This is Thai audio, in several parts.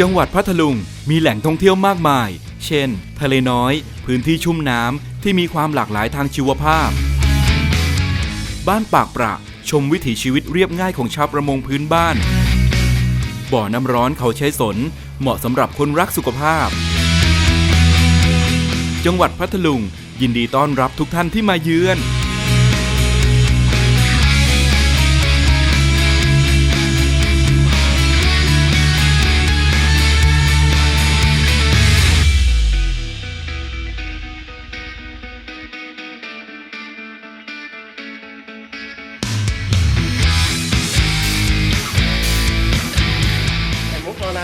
จังหวัดพัทลุงมีแหล่งท่องเที่ยวมากมาย เช่น ทะเลน้อย พื้นที่ชุ่มน้ำที่มีความหลากหลายทางชีวภาพ บ้านปากประชมวิถีชีวิตเรียบง่ายของชาวประมงพื้นบ้าน บ่อน้ำร้อนเขาใช้สน เหมาะสำหรับคนรักสุขภาพ จังหวัดพัทลุงยินดีต้อนรับทุกท่านที่มาเยือน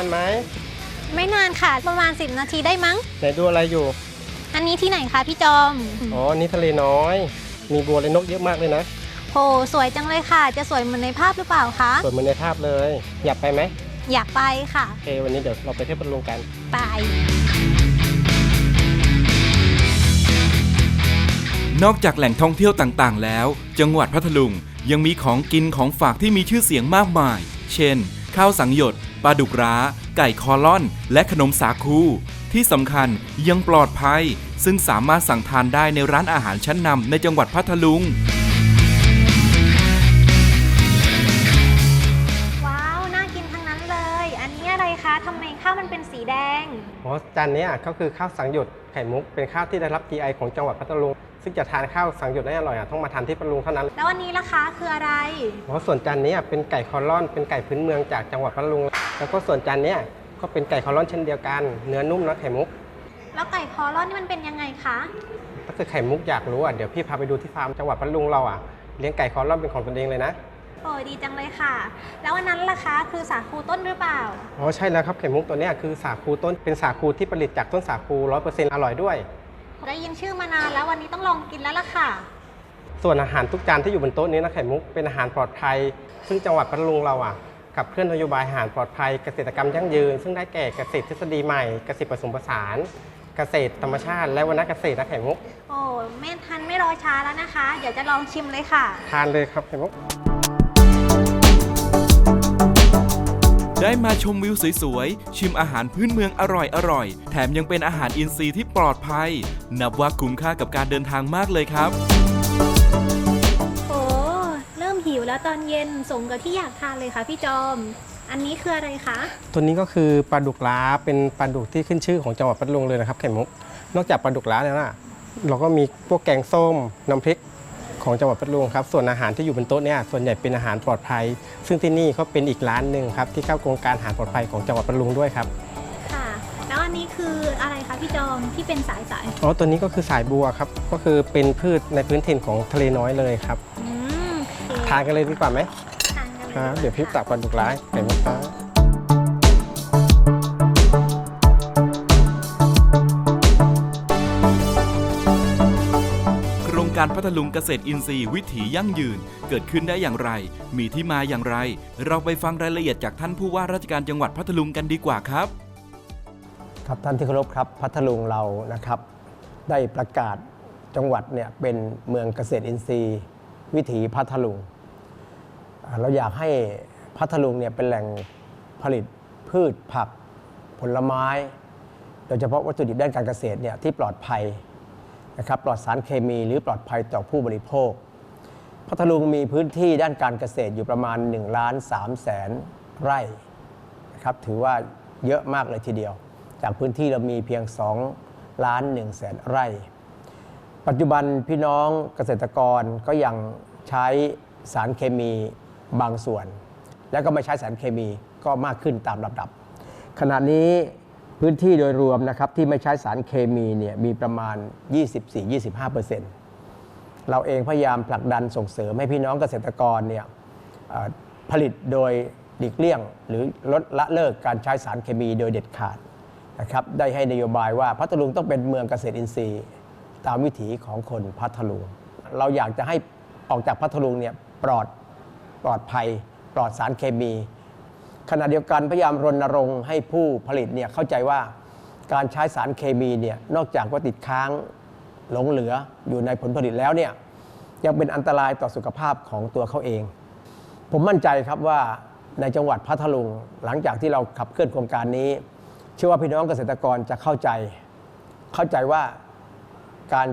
านไหม ไม่นานค่ะ ประมาณ 10 นาทีได้มั้ง ไหนดูอะไรอยู่ อันนี้ที่ไหนคะพี่จอม อ๋อ นี่ทะเลน้อย มีบัวและนกเยอะมากเลยนะ โห สวยจังเลยค่ะ จะสวยเหมือนในภาพหรือเปล่าคะ สวยเหมือนในภาพเลย อยากไปไหม อยากไปค่ะโอเควันนี้เดี๋ยวเราไปเที่ยวพัทลุงกัน ไป นอกจากแหล่งท่องเที่ยวต่างๆ แล้ว จังหวัดพัทลุงยังมีของกินของฝากที่มีชื่อเสียงมากมาย เช่น ข้าวสังหยด ปลาดุกร้า ไก่คอล่อน และขนมสาคู ที่สำคัญยังปลอดภัย ซึ่งสามารถสั่งทานได้ในร้านอาหารชั้นนำในจังหวัดพัทลุง ว้าว น่ากินทั้งนั้นเลย อันนี้อะไรคะทำไมข้าวมันเป็นสีแดงอ๋อจานเนี้ยก็คือข้าวสังหยดไข่มุกเป็นข้าวที่ได้รับ GI ของจังหวัดพัทลุง ซึ่งจะทานข้าวสังหยดได้อร่อยอะต้องมาทานที่พัทลุงเท่านั้นแล้วอันนี้ล่ะคะคืออะไรอ๋อส่วนจานเนี้ยเป็นไก่คอล่อนเป็นไก่พื้นเมืองจากจังหวัดพัทลุง แล้วก็ส่วนจานเนี้ยก็เป็นไก่คอล่อนเช่นเดียวกัน เนื้อนุ่มนะไข่มุก แล้วไก่คอร่อนนี่มันเป็นยังไงคะ ถ้าเกิดไข่มุกอยากรู้อะเดี๋ยวพี่พาไปดูที่ฟาร์มจังหวัดพัทลุงเราอะเลี้ยงไก่คอล่อนเป็นของตนเองเลยนะโอ้ยดีจังเลยค่ะ แล้วอันนั้นล่ะคะคือสาคูต้นหรือเปล่า อ๋อใช่แล้วครับไข่มุกตัวเนี้ยคือสาคูต้นเป็นสาคูที่ผลิตจากต้นสาคูร้อยเปอร์เซ็นต์อร่อยด้วย ได้ยินชื่อมานานแล้ววันนี้ต้องลองกินแล้วล่ะค่ะ ส่วนอาหารทุกจานที่อยู่บนโต๊ะนี้นะไข่มุกเป็นอาหารปลอดภัย ซึ่งจังหวัดพัทลุงเราอะ กับเคลื่อนนโยบายอาหารปลอดภัยเกษตรกรรมยั่งยืน ซึ่งได้แก่เกษตรทฤษฎีใหม่เกษตรผสมผสาน เกษตรธรรมชาติ และวรรณเกษตรนะไข่มุกโอ้แม่ทันไม่รอช้าแล้วนะคะ เดี๋ยวจะลองชิมเลยค่ะ ทานเลยครับไข่มุกได้มาชมวิวสวยๆ ชิมอาหารพื้นเมืองอร่อยๆแถมยังเป็นอาหารอินทรีย์ที่ปลอดภัย นับว่าคุ้มค่ากับการเดินทางมากเลยครับ แล้วตอนเย็นสมกับที่อยากทานเลยค่ะพี่จอม อันนี้คืออะไรคะ ตัวนี้ก็คือปลาดุกล้าเป็นปลาดุกที่ขึ้นชื่อของจังหวัดพัทลุงเลยนะครับไข่มุก นอกจากปลาดุกล้าแล้วนะเราก็มีพวกแกงส้มน้ำพริกของจังหวัดพัทลุงครับส่วนอาหารที่อยู่บนโต๊ะเนี่ยส่วนใหญ่เป็นอาหารปลอดภัย ซึ่งที่นี่เขาเป็นอีกร้านหนึ่งครับที่เข้าโครงการอาหารปลอดภัยของจังหวัดพัทลุงด้วยครับค่ะ แล้วอันนี้คืออะไรคะพี่จอมที่เป็นสายสายอ๋อตัวนี้ก็คือสายบัวครับก็คือเป็นพืชในพื้นถิ่นของทะเลน้อยเลยครับอืมโอเค ทานกันเลยดีกว่าไหมทานกันเลยครับค่ะเดี๋ยวพี่ตักปลาดุกล้าไข่มุกครับโครงการพัทลุงเกษตรอินทรีย์วิถียั่งยืนเกิดขึ้นได้อย่างไร มีที่มาอย่างไร เราไปฟังรายละเอียดจากท่านผู้ว่าราชการจังหวัดพัทลุงกันดีกว่าครับ ครับท่านที่เคารพครับพัทลุงเรานะครับ ได้ประกาศจังหวัดเนี่ยเป็นเมืองเกษตรอินทรีย์ วิถีพัทลุงอ่า เราอยากให้พัทลุงเนี่ยเป็นแหล่งผลิตพืชผักผลไม้ โดยเฉพาะวัตถุดิบด้านการเกษตรเนี่ยที่ปลอดภัยนะครับปลอดสารเคมีหรือปลอดภัยต่อผู้บริโภค พัทลุงมีพื้นที่ด้านการเกษตรอยู่ประมาณ1ล้าน3แสนไร่นะครับถือว่าเยอะมากเลยทีเดียว จากพื้นที่เรามีเพียง2ล้าน1แสนไร่ ปัจจุบันพี่น้องเกษตรกรก็ยังใช้สารเคมี บางส่วน แล้วก็ไม่ใช้สารเคมีก็มากขึ้นตามลำดับ ขณะนี้พื้นที่โดยรวมนะครับที่ไม่ใช้สารเคมีเนี่ยมีประมาณ 24-25%เราเองพยายามผลักดันส่งเสริมให้พี่น้องเกษตรกรเนี่ยผลิตโดยหลีกเลี่ยง หรือลดละเลิกการใช้สารเคมีโดยเด็ดขาดนะครับได้ให้นโยบายว่าพัทลุงต้องเป็นเมืองเกษตรอินทรีย์ ตามวิถีของคนพัทลุง เราอยากจะให้ออกจากพัทลุงเนี่ยปลอด ปลอดภัย ปลอดสารเคมี ขณะเดียวกันพยายามรณรงค์ให้ผู้ผลิตเนี่ยเข้าใจว่าการใช้สารเคมีเนี่ยนอกจากว่าติดค้างหลงเหลืออยู่ในผลผลิตแล้วเนี่ยยังเป็นอันตรายต่อสุขภาพของตัวเขาเอง ผมมั่นใจครับว่าในจังหวัดพัทลุงหลังจากที่เราขับเคลื่อนโครงการนี้ เชื่อว่าพี่น้องเกษตรกรจะเข้าใจ เข้าใจว่าการ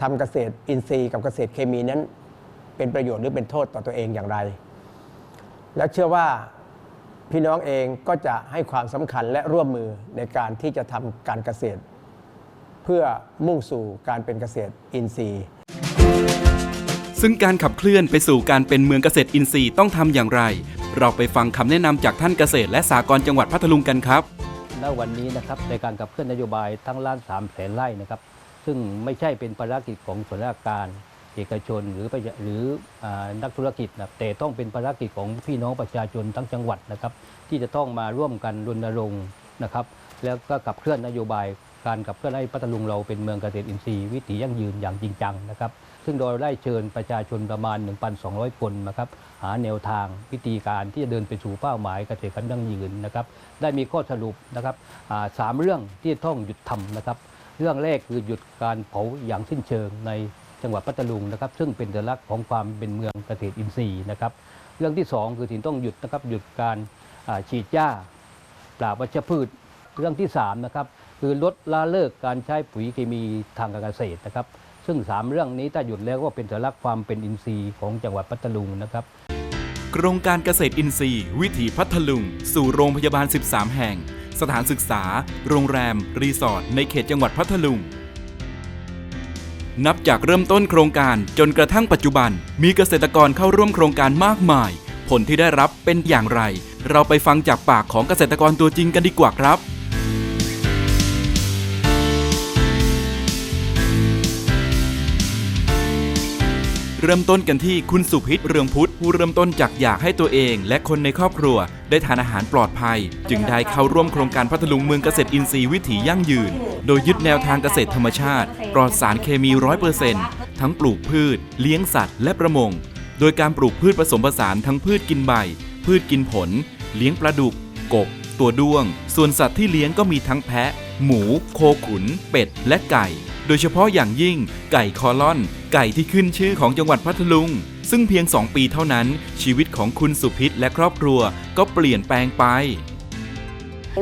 ทำเกษตรอินทรีย์กับเกษตรเคมีนั้น เป็นประโยชน์หรือเป็นโทษต่อตัวเองอย่างไร และเชื่อว่าพี่น้องเองก็จะให้ความสำคัญและร่วมมือในการที่จะทำการเกษตร เพื่อมุ่งสู่การเป็นเกษตรอินทรีย์ ซึ่งการขับเคลื่อนไปสู่การเป็นเมืองเกษตรอินทรีย์ต้องทำอย่างไร เราไปฟังคำแนะนำจากท่านเกษตรและสากลจังหวัดพัทลุงกันครับณวันนี้นะครับในการขับเคลื่อนนโยบายทั้งล้านสามแสนไร่นะครับ ซึ่งไม่ใช่เป็นภารกิจของส่วนราชการเอกชนหรือหรือนักธุรกิจนะแต่ต้องเป็นภารกิจของพี่น้องประชาชนทั้งจังหวัดนะครับ ที่จะต้องมาร่วมกันรณรงค์นะครับ แล้วก็ขับเคลื่อนนโยบายการขับเคลื่อนให้พัทลุงเราเป็นเมืองเกษตรอินทรีย์วิถียั่งยืนอย่างจริงจังนะครับ ซึ่งโดยได้เชิญประชาชนประมาณ 1,200 คนนะครับหาแนวทางวิธีการที่จะเดินไปสู่เป้าหมายเกษตรกรรมยั่งยืนนะครับ ได้มีข้อสรุปนะครับสามเรื่องที่ต้องหยุดทำนะครับ เรื่องแรกคือหยุดการเผาอย่างสิ้นเชิงใน จังหวัดพัทลุงนะครับซึ่งเป็นสัญลักษณ์ของความเป็นเมืองเกษตรอินทรีย์นะครับ เรื่องที่สองคือถิ่นต้องหยุดนะครับหยุดการฉีดหญ้าปราบวัชพืช เรื่องที่3นะครับคือลดละเลิกการใช้ปุ๋ยเคมีทางการเกษตรนะครับ ซึ่ง 3 เรื่องนี้ถ้าหยุดแล้วก็เป็นสัญลักษณ์ความเป็นอินทรีย์ของจังหวัดพัทลุงนะครับโครงการเกษตรอินทรีย์ วิถีพัทลุง สู่โรงพยาบาล 13 แห่ง สถานศึกษา โรงแรม รีสอร์ทในเขตจังหวัดพัทลุง นับจากเริ่มต้นโครงการจนกระทั่งปัจจุบัน มีเกษตรกรเข้าร่วมโครงการมากมาย ผลที่ได้รับเป็นอย่างไร เราไปฟังจากปากของเกษตรกรตัวจริงกันดีกว่าครับเริ่มต้นกันที่คุณสุพิษเรืองพุทธ ผู้เริ่มต้นจากอยากให้ตัวเองและคนในครอบครัว ได้ทานอาหารปลอดภัย จึงได้เข้าร่วมโครงการพัทลุงเมืองเกษตรอินทรีย์วิถียั่งยืน โดยยึดแนวทางเกษตรธรรมชาติ ปลอดสารเคมีร้อยเปอร์เซ็นต์ทั้งปลูกพืช เลี้ยงสัตว์ และประมง โดยการปลูกพืชผสมผสานทั้งพืชกินใบ พืชกินผล เลี้ยงปลาดุก กบ ตัวด้วง ส่วนสัตว์ที่เลี้ยงก็มีทั้งแพะ หมู โคขุน เป็ด และไก่ โดยเฉพาะอย่างยิ่ง ไก่คอลอน ไก่ที่ขึ้นชื่อของจังหวัดพัทลุง ซึ่งเพียง 2 ปีเท่านั้น ชีวิตของคุณสุพิษและครอบครัวก็เปลี่ยนแปลงไป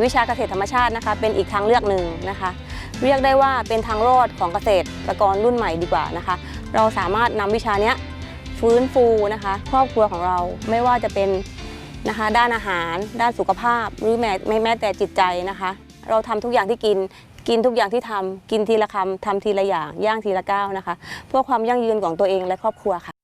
วิชาเกษตรธรรมชาตินะคะ เป็นอีกทางเลือกหนึ่งนะคะ เรียกได้ว่าเป็นทางรอดของเกษตรกรรุ่นใหม่ดีกว่านะคะ เราสามารถนำวิชาเนี้ยฟื้นฟูนะคะ ครอบครัวของเราไม่ว่าจะเป็นนะคะ ด้านอาหาร ด้านสุขภาพ หรือแม้แม้แต่จิตใจนะคะ เราทำทุกอย่างที่กินกินทุกอย่างที่ทำกินทีละคำทำทีละอย่างย่างทีละก้าวนะคะ เพื่อความยั่งยืนของตัวเองและครอบครัวค่ะ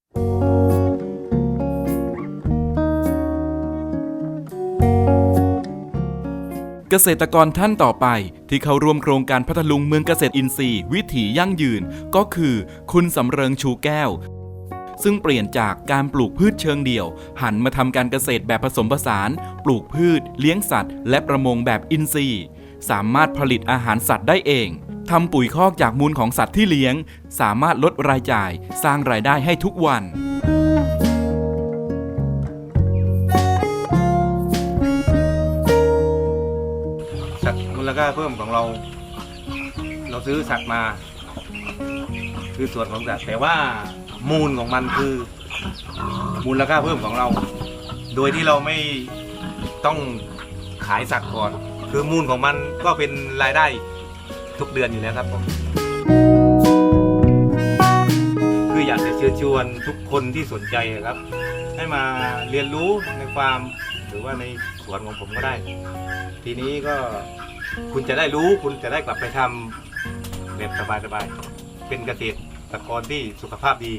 เกษตรกรท่านต่อไป ที่เข้าร่วมโครงการพัทลุงเมืองเกษตรอินทรีย์ วิถียั่งยืน ก็คือ คุณสำเริงชูแก้ว ซึ่งเปลี่ยนจากการปลูกพืชเชิงเดี่ยว หันมาทำการเกษตรแบบผสมผสาน ปลูกพืช เลี้ยงสัตว์ และประมงแบบอินทรีย์ สามารถผลิตอาหารสัตว์ได้เองทำปุ๋ยคอกจากมูลของสัตว์ที่เลี้ยง สามารถลดรายจ่าย สร้างรายได้ให้ทุกวัน สัตว์มูลค่าเพิ่มของเรา เราซื้อสัตว์มา คือส่วนของสัตว์แต่ว่ามูลของมันคือ มูลค่าเพิ่มของเรา โดยที่เราไม่ต้องขายสัตว์ก่อน คือมูลของมันก็เป็นรายได้ทุกเดือนอยู่แล้วครับผมคืออยากจะเชิญชวนทุกคนที่สนใจครับ ให้มาเรียนรู้ในฟามหรือว่าในสวนของผมก็ได้ ทีนี้ก็ คุณจะได้รู้คุณจะได้กลับไปทำแบบสบายๆ เป็นเกษตรกรที่สุขภาพดี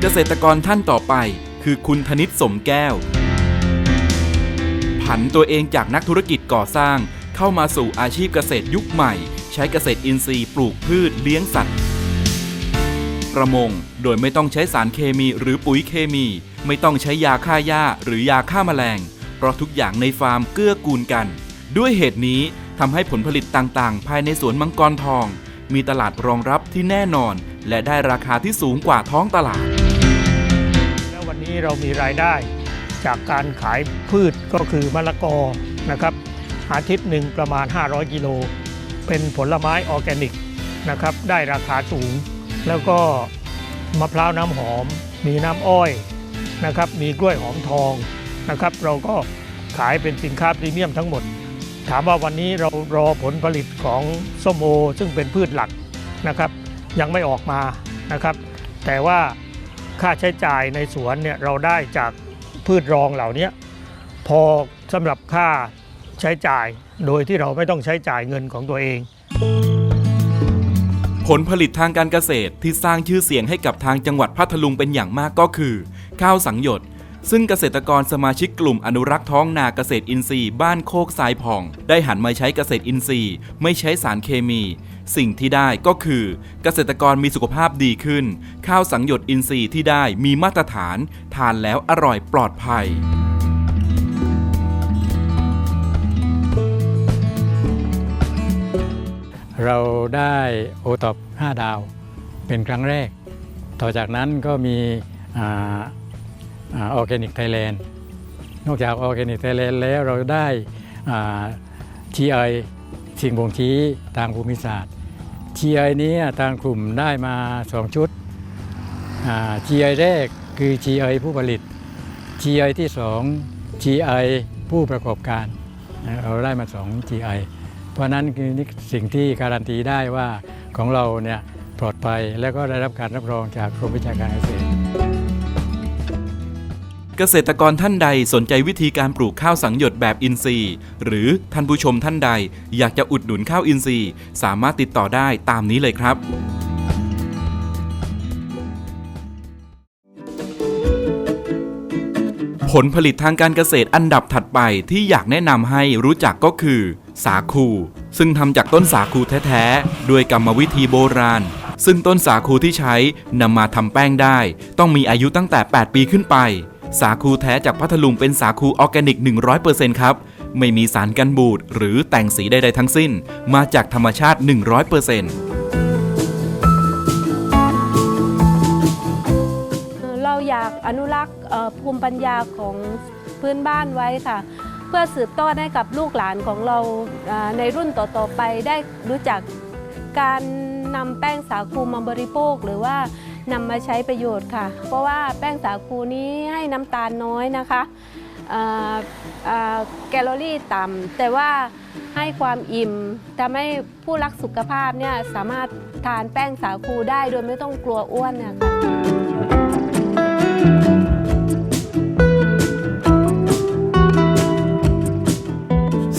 เกษตรกรท่านต่อไป คือคุณธนิตสมแก้ว ผันตัวเองจากนักธุรกิจก่อสร้าง เข้ามาสู่อาชีพเกษตรยุคใหม่ ใช้เกษตรอินทรีย์ปลูกพืชเลี้ยงสัตว์ ประมง โดยไม่ต้องใช้สารเคมีหรือปุ๋ยเคมี ไม่ต้องใช้ยาฆ่าหญ้าหรือยาฆ่าแมลง เพราะทุกอย่างในฟาร์มเกื้อกูลกัน ด้วยเหตุนี้ทำให้ผลผลิตต่างๆ ภายในสวนมังกรทอง มีตลาดรองรับที่แน่นอน และได้ราคาที่สูงกว่าท้องตลาด แล้ววันนี้เรามีรายได้จากการขายพืชก็คือมะละกอนะครับ อาทิตย์หนึ่งประมาณ 500 กิโล เป็นผลไม้ออร์แกนิกนะครับ ได้ราคาสูง แล้วก็มะพร้าวน้ำหอม มีน้ำอ้อย นะครับมีกล้วยหอมทองนะครับ เราก็ขายเป็นสินค้าพรีเมียมทั้งหมด ถามว่าวันนี้เรารอผลผลิตของส้มโอ ซึ่งเป็นพืชหลักนะครับ ยังไม่ออกมานะครับ แต่ว่าค่าใช้จ่ายในสวนเนี่ยเราได้จากพืชรองเหล่านี้พอสำหรับค่าใช้จ่ายโดยที่เราไม่ต้องใช้จ่ายเงินของตัวเอง ผลผลิตทางการเกษตรที่สร้างชื่อเสียงให้กับทางจังหวัดพัทลุงเป็นอย่างมากก็คือ ข้าวสังหยดซึ่งเกษตรกรสมาชิกกลุ่มอนุรักษ์ท้องนาเกษตรอินทรีย์บ้านโคกทรายผ่อง ได้หันมาใช้เกษตรอินทรีย์ ไม่ใช้สารเคมี สิ่งที่ได้ก็คือ เกษตรกรมีสุขภาพดีขึ้น ข้าวสังหยดอินทรีย์ที่ได้มีมาตรฐาน ทานแล้วอร่อยปลอดภัย เราได้โอท็อป5ดาวเป็นครั้งแรก ต่อจากนั้นก็มี ออร์แกนิกไทยแลนด์นอกจากออร์แกนิกไทยแลนด์แล้วเราได้ทีไอสิ่งบ่งชี้ทางภูมิศาสตร์ทีไอนี้ทางกลุ่มได้มา 2 ชุดทีไอแรกคือ GI ผู้ผลิต GI ที่2 GI ผู้ประกอบการเราได้มา2 GI เพราะนั้นคือสิ่งที่การันตีได้ว่าของเราเนี่ยปลอดภัยและก็ได้รับการรับรองจากกรมวิชาการเกษตร เกษตรกรท่านใดสนใจวิธีการปลูกข้าวสังหยดแบบอินทรีย์ หรือท่านผู้ชมท่านใด อยากจะอุดหนุนข้าวอินทรีย์ สามารถติดต่อได้ตามนี้เลยครับผลผลิตทางการเกษตรอันดับถัดไปที่อยากแนะนำให้รู้จักก็คือ สาคู ซึ่งทำจากต้นสาคูแท้ๆด้วยกรรมวิธีโบราณ ซึ่งต้นสาคูที่ใช้นำมาทำแป้งได้ ต้องมีอายุตั้งแต่ 8 ปีขึ้นไป สาคูแท้จากพัทลุงเป็นสาคูออร์แกนิก 100%ครับ ไม่มีสารกันบูดหรือแต่งสีใดๆทั้งสิ้น มาจากธรรมชาติ 100%เราอยากอนุรักษ์ภูมิปัญญาของพื้นบ้านไว้ค่ะ เพื่อสืบทอดให้กับลูกหลานของเราในรุ่นต่อๆไปได้รู้จักการนำแป้งสาคูมาบริโภคหรือว่า นำมาใช้ประโยชน์ค่ะ เพราะว่าแป้งสาคูนี้ให้น้ำตาลน้อยนะคะแคลอรี่ต่ำแต่ว่าให้ความอิ่มทำให้ผู้รักสุขภาพเนี่ยสามารถทานแป้งสาคูได้โดยไม่ต้องกลัวอ้วนนี่ยค่ะ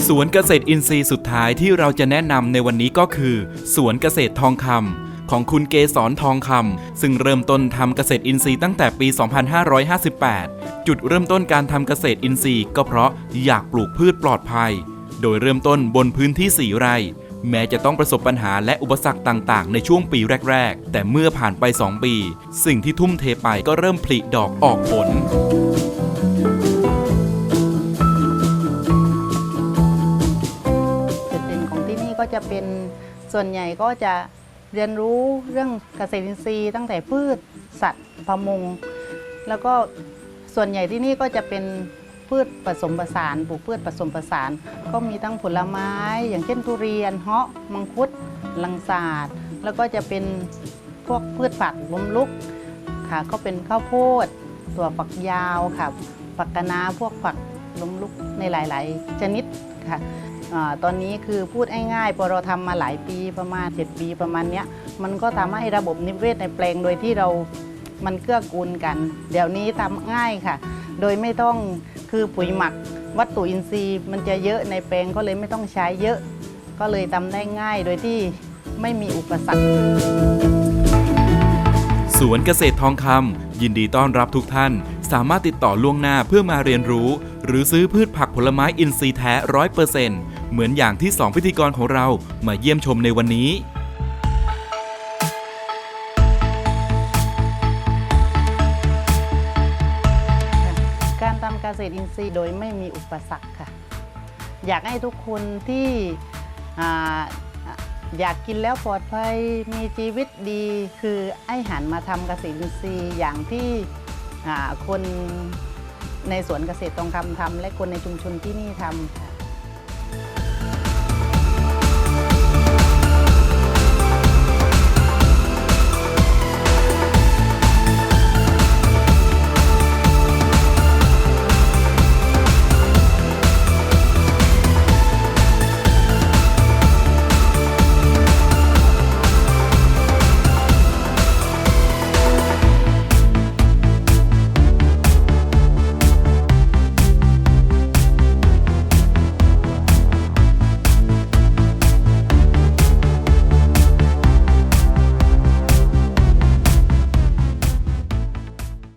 สวนเกษตรอินทรีย์สุดท้ายที่เราจะแนะนำในวันนี้ก็คือ สวนเกษตรทองคำ ของคุณเกษรทองคำซึ่งเริ่มต้นทำเกษตรอินทรีย์ตั้งแต่ปี 2558 จุดเริ่มต้นการทำเกษตรอินทรีย์ก็เพราะอยากปลูกพืชปลอดภัย โดยเริ่มต้นบนพื้นที่ 4 ไร่ แม้จะต้องประสบปัญหาและอุปสรรคต่างๆ ในช่วงปีแรก ๆ แต่เมื่อผ่านไป 2 ปี สิ่งที่ทุ่มเทไปก็เริ่มผลิดอกออกผลจุดเด่นของที่นี่ก็จะเป็นส่วนใหญ่ก็จะ เรียนรู้เรื่องเกษตรอินทรีย์ตั้งแต่พืชสัตว์ประมง แล้วก็ส่วนใหญ่ที่นี่ก็จะเป็นพืชผสมผสานปลูกพืชผสมผสาน ก็มีทั้งผลไม้ อย่างเช่นทุเรียนเงาะมังคุดลังสาดแล้วก็จะเป็นพวกพืชผักล้มลุกค่ะก็เป็นข้าวโพดตัวฝักยาวค่ะผักคะนาพวกผักล้มลุกในหลาย ๆ ชนิดค่ะ ตอนนี้คือพูดง่ายๆพอเราทำมาหลายปีประมาณ 7 ปีประมาณเนี้ยมันก็ทำให้ระบบนิเวศในแปลงโดยที่เรามันเกื้อกูลกัน เดี๋ยวนี้ทำง่ายค่ะ โดยไม่ต้องคือปุ๋ยหมักวัตถุอินทรีย์ มันจะเยอะในแปลงก็เลยไม่ต้องใช้เยอะ ก็เลยทำได้ง่ายโดยที่ไม่มีอุปสรรคสวนเกษตรทองคำยินดีต้อนรับทุกท่าน สามารถติดต่อล่วงหน้าเพื่อมาเรียนรู้ หรือซื้อพืชผักผลไม้อินทรีย์แท้ร้อยเปอร์เซ็นต์ เหมือนอย่างที่ 2 พิธีกรของเรามาเยี่ยมชมในวันนี้ การทำเกษตรอินทรีย์โดยไม่มีอุปสรรคค่ะ อยากให้ทุกคนที่อ่อยากกินแล้วปลอดภัยมีชีวิตดี คือให้หันมาทำเกษตรอินทรีย์อย่างที่คนในสวนเกษตรตองคำทำและคนในชุมชนที่นี่ทำค่ะ